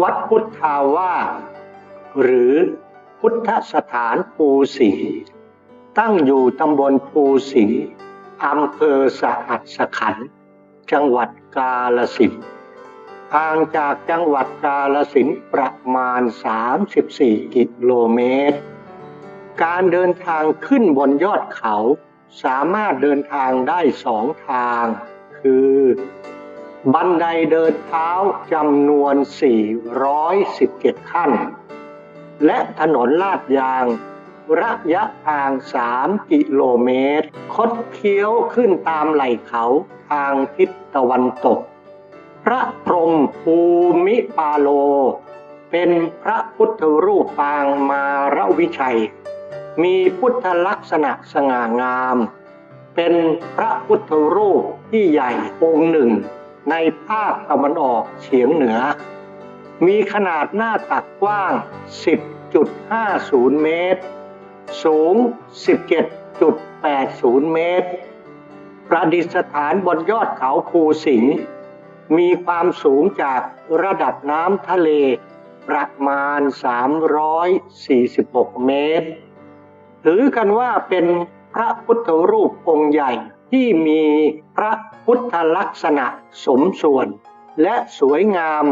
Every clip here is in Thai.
วัดพุทธาวาสหรือพุทธสถานภูสิงตั้งอยู่ตำบลภูสิงอำเภอสหัสขัน จังหวัดกาฬสินห่างจากจังหวัดกาฬสินประมาณ 34 กิโลเมตร การเดินทางขึ้นบนยอดเขา สามารถเดินทางได้สองทาง คือ บันไดเดินเท้าจำนวน 417 ขั้น และถนนลาดยาง ระยะทาง 3 กิโลเมตร คดเคี้ยวขึ้นตามไหล่เขาทางทิศตะวันตก พระพรหมภูมิปาโล เป็นพระพุทธรูปปางมารวิชัย มีพุทธลักษณะสง่างาม เป็นพระพุทธรูปที่ใหญ่องค์หนึ่ง ในภาคตะวันออกเฉียงเหนือ มีขนาดหน้าตักกว้าง 10.50 เมตร สูง 17.80 เมตร ประดิษฐานบนยอดเขาภูสิงห์มีความสูงจากระดับน้ำทะเลประมาณ 346 เมตร ถือกันว่าเป็นพระพุทธรูปองค์ใหญ่ ที่มีพระพุทธลักษณะสมส่วน และสวยงาม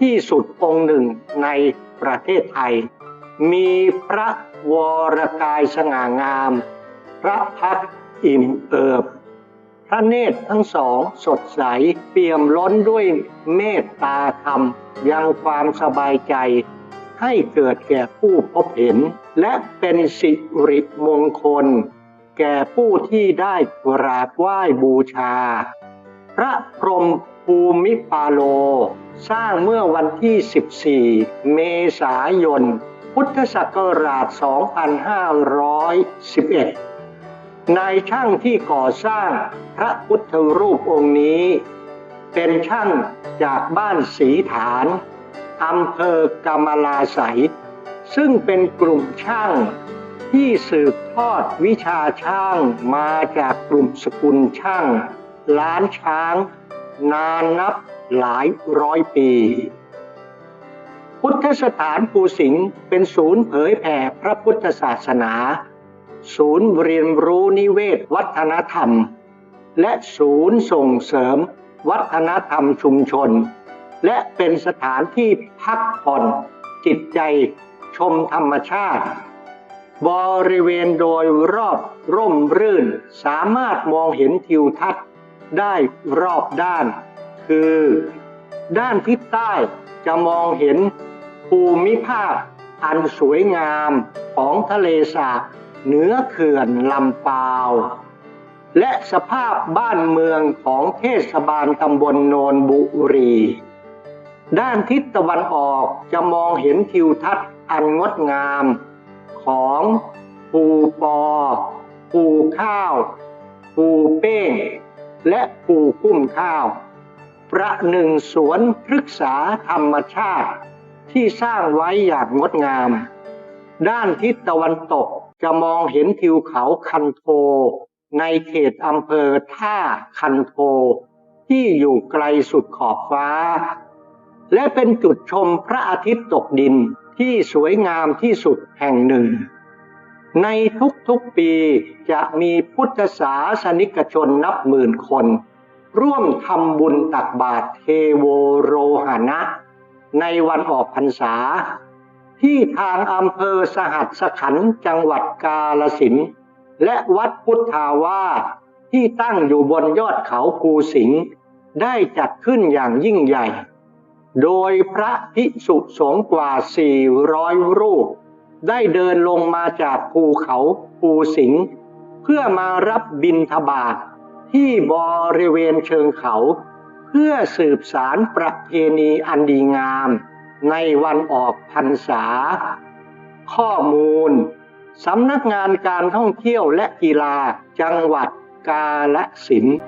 ที่สุดองค์หนึ่งในประเทศไทย มีพระวรกายสง่างาม พระพักอิ่มเอิบ พระเนตรทั้งสองสดใสเปี่ยมล้นด้วยเมตตาธรรม ยังความสบายใจ ให้เกิดแก่ผู้พบเห็น และเป็นสิริมงคล แก่ผู้ที่ได้กราบไหว้บูชา พระพรหมภูมิปาโล สร้างเมื่อวันที่ 14 เมษายน พุทธศักราช 2511 นายช่างที่ก่อสร้างพระพุทธรูปองค์นี้ เป็นช่างจากบ้านสีฐานอำเภอกำมะลาไสยซึ่งเป็นกลุ่มช่าง ที่สืบทอดวิชาช่างมาจากกลุ่มสกุลช่าง ล้านช้าง นานนับหลายร้อยปี พุทธสถานภูสิงห์เป็นศูนย์เผยแผ่พระพุทธศาสนา ศูนย์เรียนรู้นิเวศวัฒนธรรม และศูนย์ส่งเสริมวัฒนธรรมชุมชน และเป็นสถานที่พักผ่อนจิตใจชมธรรมชาติ บริเวณโดยรอบร่มรื่น สามารถมองเห็นทิวทัศน์ได้รอบด้าน คือ ด้านทิศใต้จะมองเห็นภูมิภาคอันสวยงามของทะเลสาบเหนือเขื่อนลำปาว และสภาพบ้านเมืองของเทศบาลตำบลโนนบุรี ด้านทิศตะวันออกจะมองเห็นทิวทัศน์อันงดงาม ของภูปอภูข้าวภูเป้ง และภูกุ้มข้าว ประหนึ่งสวนพฤกษาธรรมชาติที่สร้างไว้อย่างงดงาม ด้านทิศตะวันตกจะมองเห็นทิวเขาคันโท ในเขตอำเภอท่าคันโท ที่อยู่ไกลสุดขอบฟ้า และเป็นจุดชมพระอาทิตย์ตกดิน ที่สวยงามที่สุดแห่งหนึ่ง ในทุกๆปีจะมีพุทธศาสนิกชนนับหมื่นคน ร่วมทำบุญตักบาตรเทโวโรหณะ ในวันออกพรรษา ที่ทางอำเภอสหัสขันจังหวัดกาลสินธุ์และวัดพุทธาวาที่ตั้งอยู่บนยอดเขาภูสิงห์ได้จัดขึ้นอย่างยิ่งใหญ่ โดยพระภิกษุสงฆ์กว่า 400 รูป ได้เดินลงมาจากภูเขาภูสิง เพื่อมารับบิณฑบาตที่บริเวณเชิงเขา เพื่อสืบสารประเพณีอันดีงาม ในวันออกพรรษา ข้อมูลสำนักงานการท่องเที่ยวและกีฬาจังหวัดกาฬสินธุ์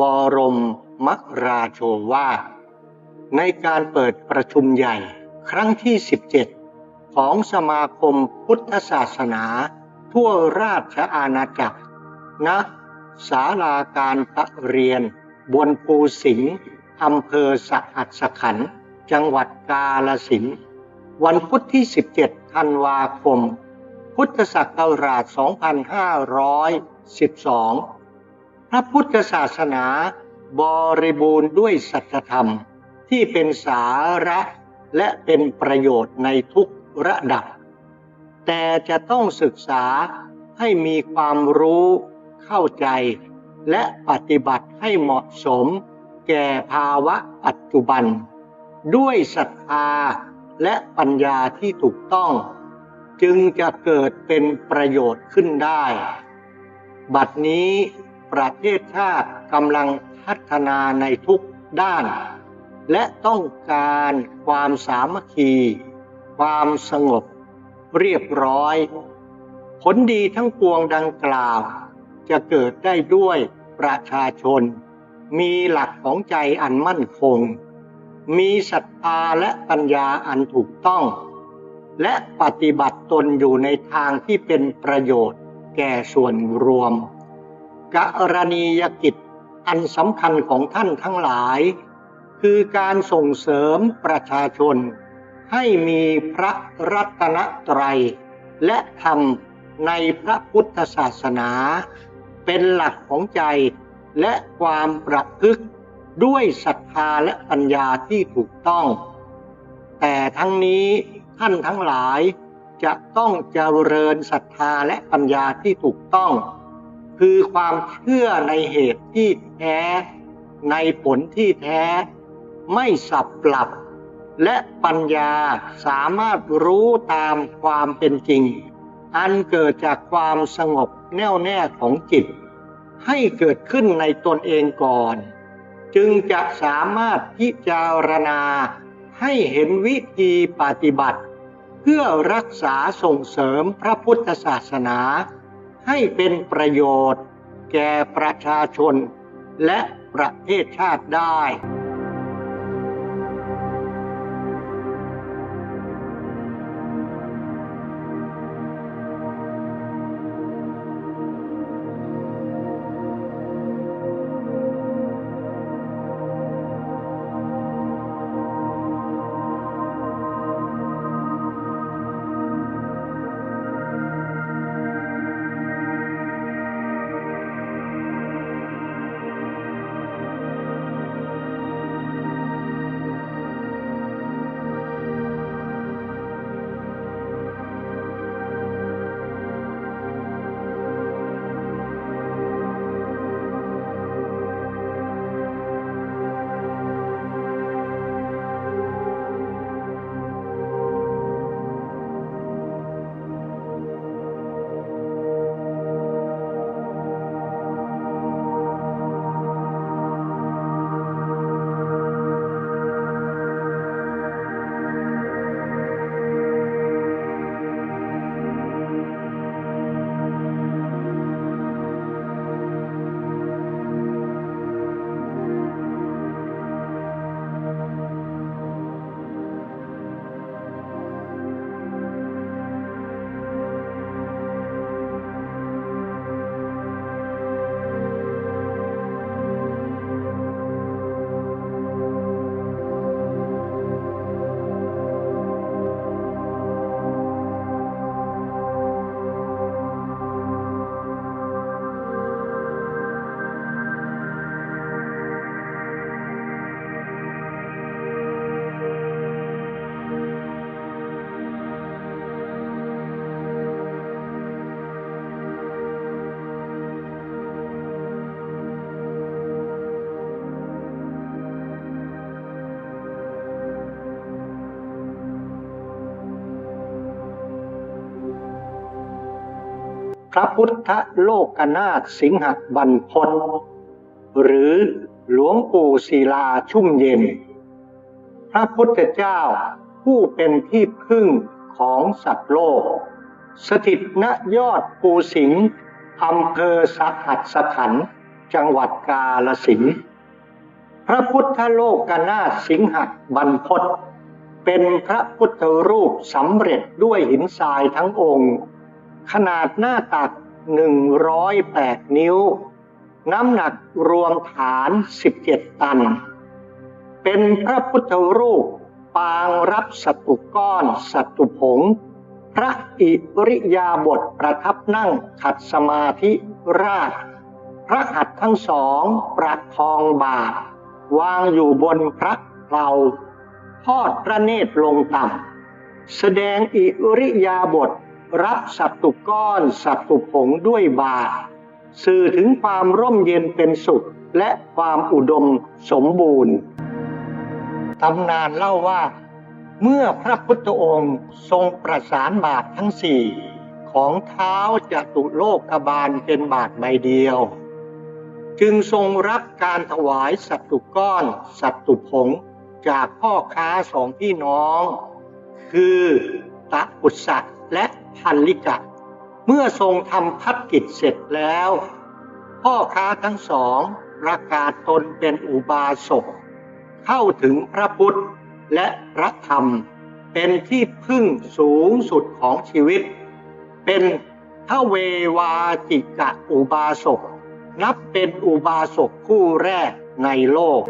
บรมมราโชวาทในการเปิดประชุมใหญ่ครั้งที่ 17 ของสมาคมพุทธศาสนา ทั่วราชอาณาจักรณศาลาการประเรียน บนภูสิงห์อำเภอสะหัสขัน จังหวัดกาลสินธุ์วันพุธที่ 17 ธันวาคม พุทธศักราช 2512 พระพุทธศาสนาบริบูรณ์ด้วยสัจธรรมที่เป็นสาระและเป็นประโยชน์ในทุกระดับ แต่จะต้องศึกษาให้มีความรู้เข้าใจ และปฏิบัติให้เหมาะสม แก่ภาวะปัจจุบัน ด้วยศรัทธาและปัญญาที่ถูกต้อง จึงจะเกิดเป็นประโยชน์ขึ้นได้ บัดนี้ ประเทศชาติกำลังพัฒนาในทุกด้าน และต้องการความสามัคคี ความสงบ เรียบร้อย ผลดีทั้งปวงดังกล่าว จะเกิดได้ด้วยประชาชน มีหลักของใจอันมั่นคง มีศรัทธาและปัญญาอันถูกต้อง และปฏิบัติตนอยู่ในทางที่เป็นประโยชน์แก่ส่วนรวม กรณียกิจอันสำคัญของท่านทั้งหลาย คือการส่งเสริมประชาชน ให้มีพระรัตนตรัย และธรรมในพระพุทธศาสนา เป็นหลักของใจและความประพฤติด้วยศรัทธาและปัญญาที่ถูกต้อง แต่ทั้งนี้ท่านทั้งหลายจะต้องเจริญศรัทธาและปัญญาที่ถูกต้อง คือความเชื่อในเหตุที่แท้ ในผลที่แท้ ไม่สับปรับ และปัญญาสามารถรู้ตามความเป็นจริง อันเกิดจากความสงบแน่วแน่ของจิต ให้เกิดขึ้นในตนเองก่อน จึงจะสามารถพิจารณาให้เห็นวิธีปฏิบัติ เพื่อรักษาส่งเสริมพระพุทธศาสนา ให้เป็นประโยชน์แก่ประชาชนและประเทศชาติได้ พระพุทธโลกนาถสิงหบันพศหรือหลวงปู่ศิลาชุ่มเย็น พระพุทธเจ้าผู้เป็นที่พึ่งของสัตว์โลก สถิตณยอดภูสิงห์อำเภอสักหัดสขัน จังหวัดกาลสินพระพุทธโลกนาถสิงหบันพศเป็นพระพุทธรูปสำเร็จด้วยหินทรายทั้งองค์ ขนาดหน้าตัก 108 นิ้ว น้ำหนักรวมฐาน 17 ตัน เป็นพระพุทธรูปปางรับสัตุก้อนสัตตุผง พระอิริยาบถประทับนั่งขัดสมาธิราช พระหัตถ์ทั้งสองประคองบาทวางอยู่บนพระเพลาทอดพระเนตรลงต่ำแสดงอิริยาบถ รับสัตตุก้อนสัตตุผงด้วยบาทสื่อถึงความร่มเย็นเป็นสุข และความอุดมสมบูรณ์ตำนานเล่าว่า เมื่อพระพุทธองค์ทรงประสานบาททั้งสี่ของเท้าจตุโลกบาลเป็นบาทใบเดียว จึงทรงรับการถวายสัตตุก้อน สัตตุผงจากพ่อค้าสองพี่น้อง คือตะปุษะและ พันลิกะ เมื่อทรงทำพัฒกิจเสร็จแล้ว พ่อค้าทั้งสองประกาศตนเป็นอุบาสกเข้าถึงพระพุทธและพระธรรม เป็นที่พึ่งสูงสุดของชีวิต เป็นทเววาจิกะอุบาสกนับเป็นอุบาสกคู่แรกในโลก